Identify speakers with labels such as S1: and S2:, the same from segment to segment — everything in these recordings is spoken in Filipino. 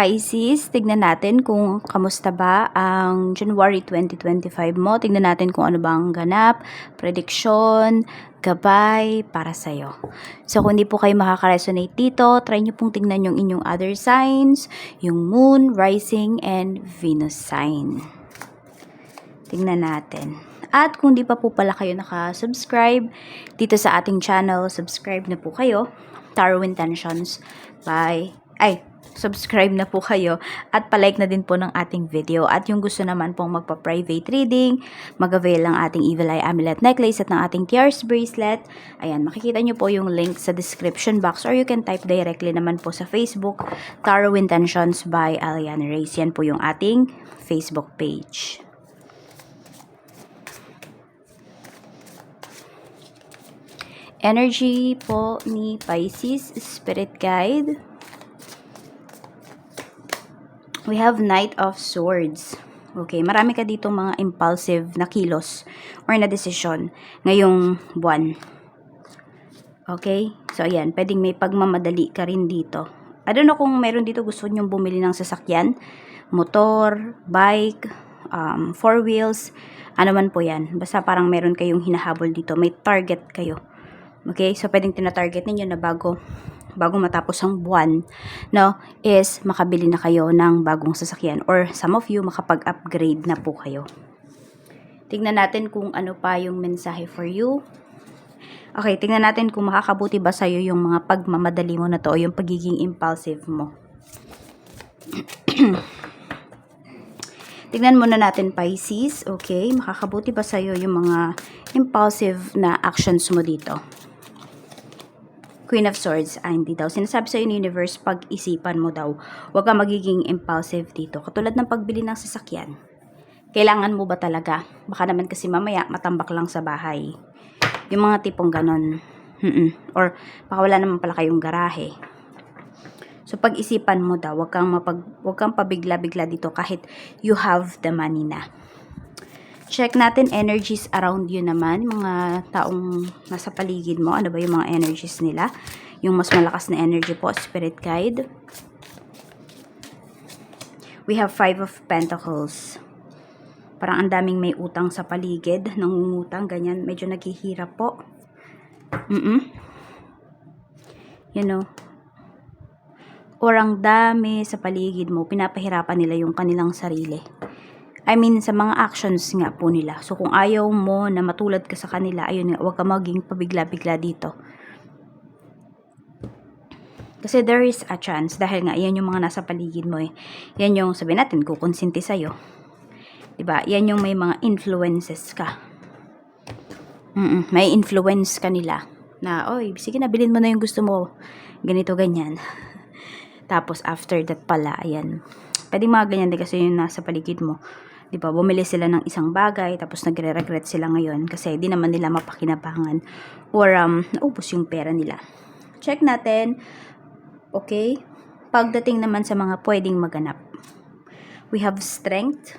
S1: Pisces, tignan natin kung kamusta ba ang January 2025 mo. Tignan natin kung ano bang ganap, prediction, gabay para sa'yo. So, kung hindi po kayo makaka-resonate dito, try nyo pong tignan yung inyong other signs, yung moon, rising, and Venus sign. Tingnan natin. At kung di pa po pala kayo naka-subscribe dito sa ating channel, subscribe na po kayo. Tarot Intentions by... Ay, subscribe na po kayo at palike na din po ng ating video. At yung gusto naman pong magpa-private reading, mag-avail ng ating Evil Eye Amulet Necklace at ng ating Tears Bracelet. Ayan, makikita nyo po yung link sa description box or you can type directly naman po sa Facebook, Tarot Intentions by Aliana Reyes. Yan po yung ating Facebook page. Energy po ni Pisces, Spirit Guide. We have Knight of Swords. Okay, marami ka dito mga impulsive na kilos or na desisyon ngayong buwan. Okay? So, ayan. Pwedeng may pagmamadali ka rin dito. I don't know kung meron dito gusto nyong bumili ng sasakyan, motor, bike, um, four wheels, ano man po yan. Basta parang meron kayong hinahabol dito. May target kayo. Okay? So, pwedeng tinatarget ninyo na bago bago matapos ang buwan, no, is makabili na kayo ng bagong sasakyan or some of you makapag-upgrade na po kayo. Tingnan natin kung ano pa yung mensahe for you. Okay, tingnan natin kung makakabuti ba sa'yo yung mga pagmamadali mo na to o yung pagiging impulsive mo. Tingnan muna natin Pisces, okay? Makakabuti ba sa'yo yung mga impulsive na actions mo dito? Queen of Swords, ah, hindi daw. Sinasabi sa ni universe, pag-isipan mo daw. Huwag ka magiging impulsive dito. Katulad ng pagbili ng sasakyan. Kailangan mo ba talaga? Baka naman kasi mamaya matambak lang sa bahay. Yung mga tipong ganon. Mm-mm. Or baka wala naman pala kayong garahe. So pag-isipan mo daw, wag kang mapag wag kang pabigla-bigla dito kahit you have the money na. Check natin energies around you naman, mga taong nasa paligid mo. Ano ba yung mga energies nila? Yung mas malakas na energy po, spirit guide. We have five of pentacles. Parang ang daming may utang sa paligid, nangungutang, ganyan. Medyo naghihirap po. Mm-mm. You know. Or ang dami sa paligid mo, pinapahirapan nila yung kanilang sarili. I mean, sa mga actions nga po nila. So, kung ayaw mo na matulad ka sa kanila, ayun nga, huwag ka maging pabigla-bigla dito. Kasi there is a chance, dahil nga, yan yung mga nasa paligid mo eh. Yan yung, sabihin natin, kukonsinti sa'yo. Diba? Yan yung may mga influences ka. Mm-mm, may influence ka nila. Na, oy, sige na, bilhin mo na yung gusto mo. Ganito, ganyan. Tapos, after that pala, ayan. Pwede mga ganyan din kasi yung nasa paligid mo. 'Di ba? Bumili sila ng isang bagay tapos nagre-regret sila ngayon kasi di naman nila mapakinabangan or um, naubos yung pera nila. Check natin. Okay? Pagdating naman sa mga pwedeng maganap. We have strength.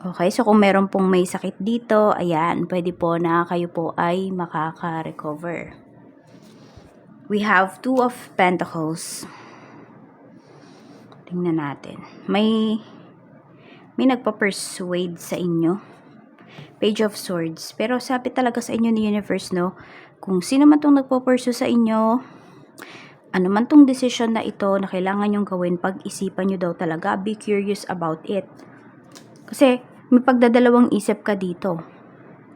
S1: Okay, so kung meron pong may sakit dito, ayan, pwede po na kayo po ay makaka-recover. We have two of pentacles. Tingnan natin. May may nagpa-persuade sa inyo. Page of Swords. Pero sabi talaga sa inyo ni Universe, no? Kung sino man tong nagpo-pursue sa inyo, ano man tong decision na ito na kailangan nyong gawin, pag-isipan nyo daw talaga, be curious about it. Kasi, may pagdadalawang isip ka dito.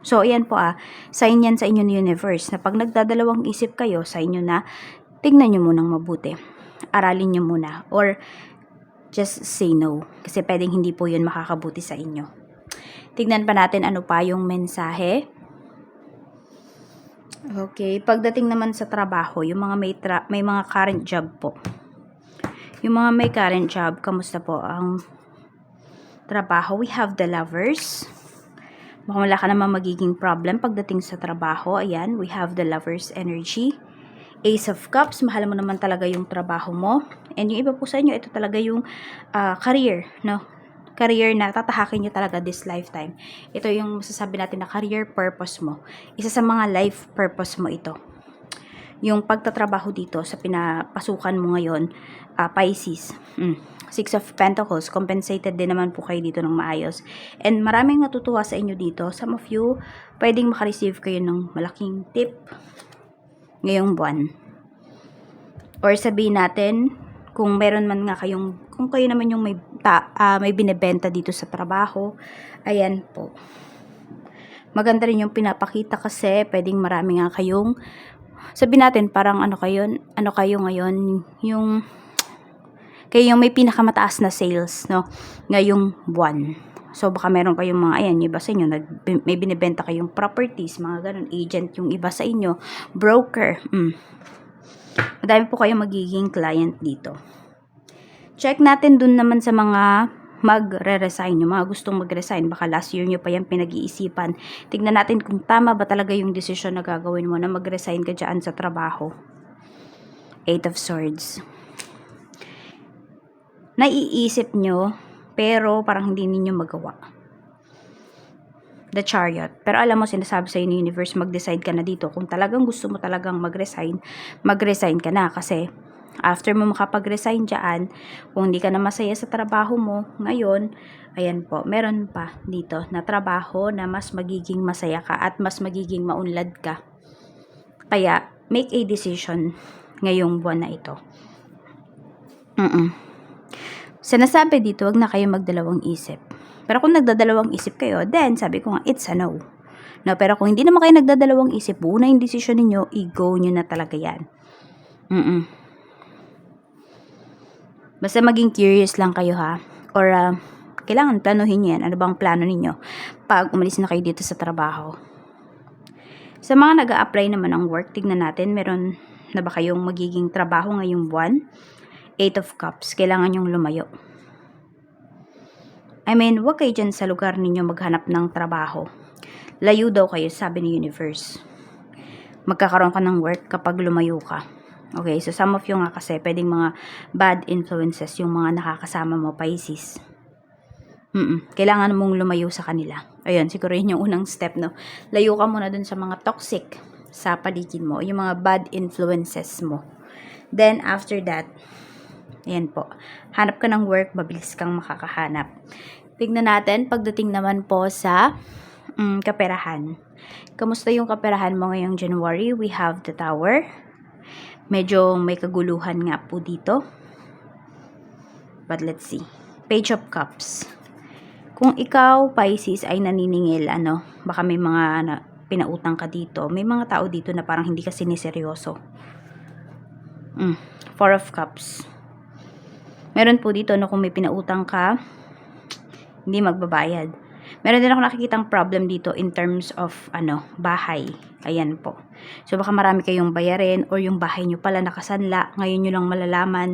S1: So, ayan po ah, sign yan sa inyo ni Universe, na pag nagdadalawang isip kayo sa inyo na, tignan nyo munang mabuti. Aralin nyo muna. Or, just say no. Kasi pwedeng hindi po yun makakabuti sa inyo. Tignan pa natin ano pa yung mensahe. Okay, pagdating naman sa trabaho, yung mga may, tra- may mga current job po. Yung mga may current job, kamusta po ang trabaho? We have the lovers. Mukhang wala ka naman magiging problem pagdating sa trabaho. Ayan, we have the lovers energy. Ace of Cups, mahal mo naman talaga yung trabaho mo. And yung iba po sa inyo, ito talaga yung uh, career, no? Career na tatahakin nyo talaga this lifetime. Ito yung masasabi natin na career purpose mo. Isa sa mga life purpose mo ito. yung pagtatrabaho dito sa pinapasukan mo ngayon, ah, Pisces. Mm. Six of Pentacles, compensated din naman po kayo dito ng maayos. And maraming natutuwa sa inyo dito. Some of you, pwedeng makareceive kayo ng malaking tip ngayong buwan. Or sabihin natin, kung meron man nga kayong, kung kayo naman yung may, ta, ah, may binebenta dito sa trabaho, ayan po. Maganda rin yung pinapakita kasi pwedeng marami nga kayong, sabihin natin parang ano kayo, ano kayo ngayon, yung, kayo yung may pinakamataas na sales, no, ngayong buwan. So, baka meron kayong mga, ayan, yung iba sa inyo, nag, may binibenta kayong properties, mga ganun, agent yung iba sa inyo, broker, mm. Madami po kayong magiging client dito. Check natin dun naman sa mga magre-resign, yung mga gustong mag-resign, baka last year nyo pa yan pinag-iisipan. Tignan natin kung tama ba talaga yung desisyon na gagawin mo na mag-resign ka dyan sa trabaho. Eight of Swords. Naiisip nyo, pero parang hindi ninyo magawa. The Chariot. Pero alam mo, sinasabi sa ni universe, mag-decide ka na dito. Kung talagang gusto mo talagang mag-resign, mag-resign ka na. Kasi, after mo makapag-resign dyan, kung hindi ka na masaya sa trabaho mo, ngayon, ayan po, meron pa dito na trabaho na mas magiging masaya ka at mas magiging maunlad ka. Kaya, make a decision ngayong buwan na ito. Mm-mm. Sinasabi dito, wag na kayo magdalawang isip. Pero kung nagdadalawang isip kayo, then sabi ko nga, it's a no. No, pero kung hindi naman kayo nagdadalawang isip, una yung decision ninyo, i-go nyo na talaga yan. Mm-mm. Basta maging curious lang kayo ha. Or, uh, kailangan planuhin nyo yan. Ano bang plano ninyo pag umalis na kayo dito sa trabaho. Sa mga nag apply naman ng work, tignan natin, meron na ba kayong magiging trabaho ngayong buwan? Eight of Cups, kailangan yung lumayo. I mean, wag kayo dyan sa lugar ninyo maghanap ng trabaho. Layo daw kayo, sabi ni Universe. Magkakaroon ka ng work kapag lumayo ka. Okay, so some of you nga kasi pwedeng mga bad influences yung mga nakakasama mo, Pisces. Mm Kailangan mong lumayo sa kanila. Ayun, siguro yun yung unang step, no? Layo ka muna dun sa mga toxic sa paligid mo, yung mga bad influences mo. Then, after that, Ayan po. Hanap ka ng work, mabilis kang makakahanap. Tignan natin, pagdating naman po sa um, kaperahan. Kamusta yung kaperahan mo ngayong January? We have the tower. Medyo may kaguluhan nga po dito. But let's see. Page of Cups. Kung ikaw, Pisces, ay naniningil, ano, baka may mga na, pinautang ka dito. May mga tao dito na parang hindi ka siniseryoso. Mm, Four of Cups Meron po dito no kung may pinautang ka, hindi magbabayad. Meron din ako nakikitang problem dito in terms of ano, bahay. Ayan po. So baka marami kayong bayarin or yung bahay nyo pala nakasanla, ngayon nyo lang malalaman,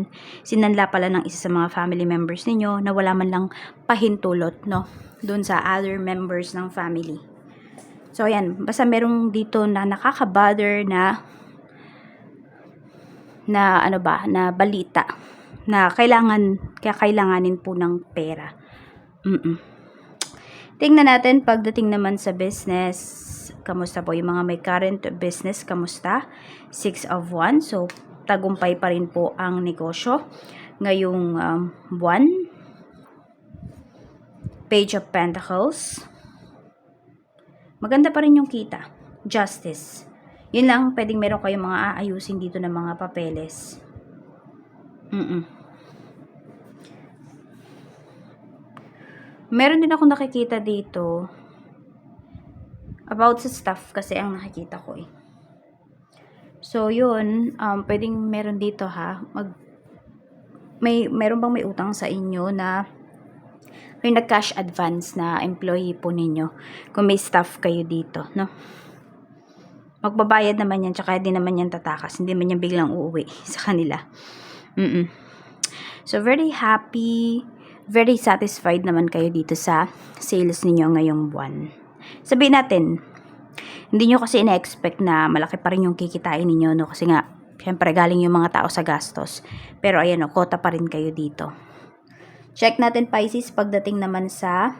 S1: sinanla pala ng isa sa mga family members ninyo na wala man lang pahintulot, no? Doon sa other members ng family. So ayan, basta merong dito na nakaka-bother na na ano ba, na balita na kailangan, kaya kailanganin po ng pera. Mm-mm. Tingnan natin pagdating naman sa business, kamusta po yung mga may current business, kamusta? Six of one, so tagumpay pa rin po ang negosyo ngayong um, buwan. Page of Pentacles. Maganda pa rin yung kita. Justice. Yun lang, pwedeng meron kayong mga aayusin dito ng mga papeles. Mm-mm. Meron din ako nakikita dito about sa stuff kasi ang nakikita ko eh. So, yun, um, pwedeng meron dito ha, mag, may, meron bang may utang sa inyo na may nag-cash advance na employee po ninyo kung may staff kayo dito, no? Magbabayad naman yan, tsaka di naman yan tatakas, hindi man yan biglang uuwi sa kanila. Mm-mm. So, very happy, very satisfied naman kayo dito sa sales ninyo ngayong buwan. Sabihin natin, hindi nyo kasi ina-expect na malaki pa rin yung kikitain ninyo, no? Kasi nga, syempre galing yung mga tao sa gastos. Pero ayan, no, kota pa rin kayo dito. Check natin Pisces pagdating naman sa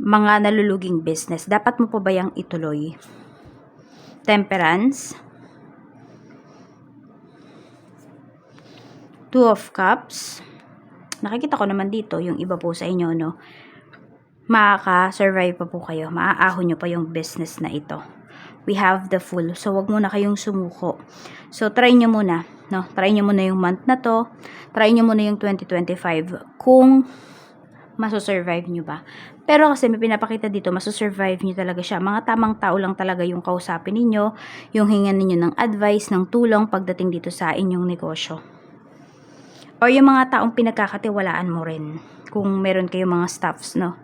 S1: mga naluluging business. Dapat mo pa ba yung ituloy? Temperance. Two of Cups. Nakikita ko naman dito, yung iba po sa inyo, no? Makaka-survive pa po kayo. Maaahon nyo pa yung business na ito. We have the full. So, wag muna kayong sumuko. So, try nyo muna. No? Try nyo muna yung month na to. Try nyo muna yung 2025. Kung masosurvive nyo ba. Pero kasi may pinapakita dito, masosurvive nyo talaga siya. Mga tamang tao lang talaga yung kausapin ninyo, yung hingan ninyo ng advice, ng tulong pagdating dito sa inyong negosyo. Or yung mga taong pinagkakatiwalaan mo rin. Kung meron kayong mga staffs, no?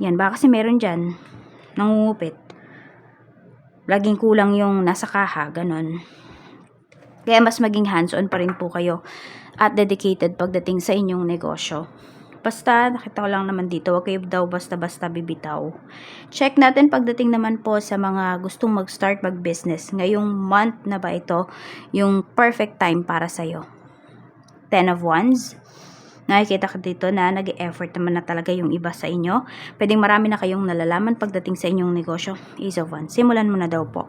S1: Yan, baka kasi meron dyan, nangungupit. Laging kulang yung nasa kaha, ganon. Kaya mas maging hands-on pa rin po kayo at dedicated pagdating sa inyong negosyo. Basta, nakita ko lang naman dito, huwag kayo daw basta-basta bibitaw. Check natin pagdating naman po sa mga gustong mag-start mag-business. Ngayong month na ba ito, yung perfect time para sa'yo. Ten of Wands. Nakikita ka dito na nag-effort naman na talaga yung iba sa inyo. Pwedeng marami na kayong nalalaman pagdating sa inyong negosyo. Ace of Wands. Simulan mo na daw po.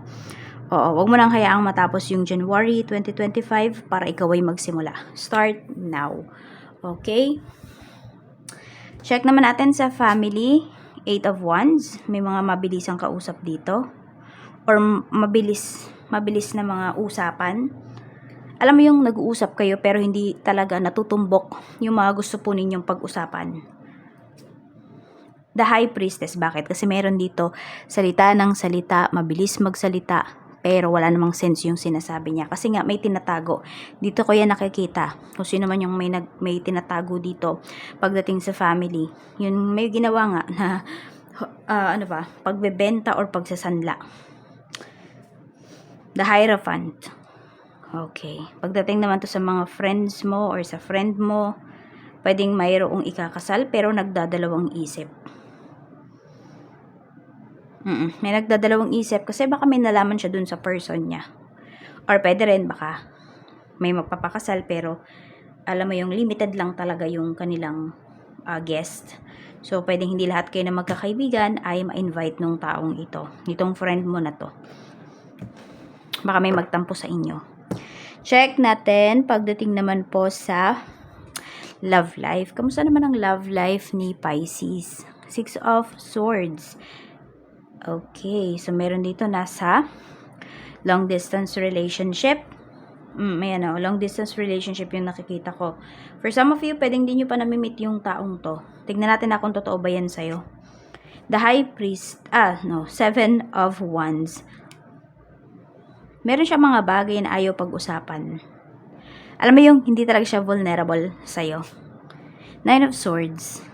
S1: Oo, wag mo nang hayaang matapos yung January 2025 para ikaw ay magsimula. Start now. Okay? Check naman natin sa family. Eight of Wands. May mga mabilisang kausap dito. Or mabilis, mabilis na mga usapan. Alam mo yung nag-uusap kayo pero hindi talaga natutumbok yung mga gusto po ninyong pag-usapan. The High Priestess. Bakit? Kasi meron dito salita ng salita, mabilis magsalita, pero wala namang sense yung sinasabi niya. Kasi nga, may tinatago. Dito ko yan nakikita. Kung sino man yung may, nag, may tinatago dito pagdating sa family. Yun, may ginawa nga na, uh, ano ba, pagbebenta or pagsasanla. The Hierophant. Okay. Pagdating naman to sa mga friends mo or sa friend mo, pwedeng mayroong ikakasal pero nagdadalawang isip. Mm May nagdadalawang isip kasi baka may nalaman siya dun sa person niya. Or pwede rin baka may magpapakasal pero alam mo yung limited lang talaga yung kanilang uh, guest. So, pwedeng hindi lahat kayo na magkakaibigan ay ma-invite nung taong ito. Itong friend mo na to. Baka may magtampo sa inyo. Check natin pagdating naman po sa love life. Kamusta naman ang love life ni Pisces? Six of Swords. Okay, so meron dito nasa long distance relationship. Mm, may ano, long distance relationship yung nakikita ko. For some of you, pwedeng din nyo pa namimit yung taong to. Tignan natin na kung totoo ba yan sa'yo. The High Priest, ah, no, Seven of Wands. Meron siya mga bagay na ayaw pag-usapan. Alam mo yung hindi talaga siya vulnerable sa'yo. Nine of Swords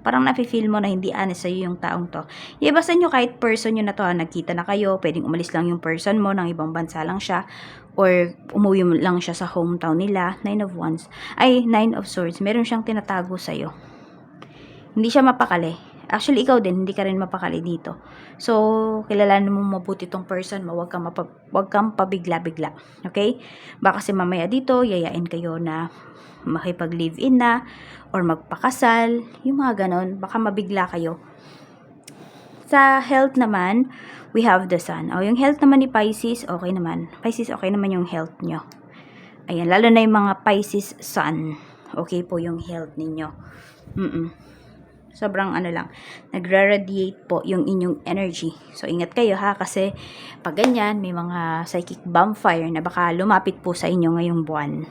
S1: parang nafe-feel mo na hindi honest sa'yo yung taong to. Iba sa inyo, kahit person yun na to, ha, nagkita na kayo, pwedeng umalis lang yung person mo, ng ibang bansa lang siya, or umuwi lang siya sa hometown nila, Nine of Wands, ay, Nine of Swords, meron siyang tinatago sa'yo. Hindi siya mapakali. Actually, ikaw din, hindi ka rin mapakali dito. So, kilalanin mo mabuti tong person mo, wag kang, mapag, wag kang pabigla-bigla. Okay? Baka kasi mamaya dito, yayain kayo na makipag-live-in na, or magpakasal, yung mga ganon, baka mabigla kayo. Sa health naman, we have the sun. O, yung health naman ni Pisces, okay naman. Pisces, okay naman yung health nyo. Ayan, lalo na yung mga Pisces sun. Okay po yung health ninyo. Mm-mm. Sobrang ano lang, nagre-radiate po yung inyong energy. So, ingat kayo ha, kasi pag ganyan, may mga psychic vampire na baka lumapit po sa inyo ngayong buwan.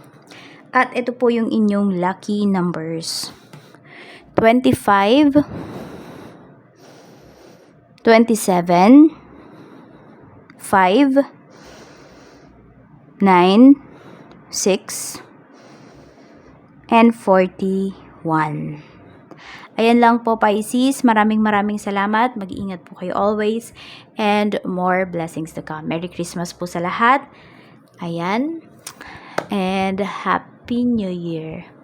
S1: At ito po yung inyong lucky numbers. 25, 27, 5, 9, 6, and 41. Ayan lang po Pisces. Maraming maraming salamat. Mag-iingat po kayo always. And more blessings to come. Merry Christmas po sa lahat. Ayan. And happy New Year!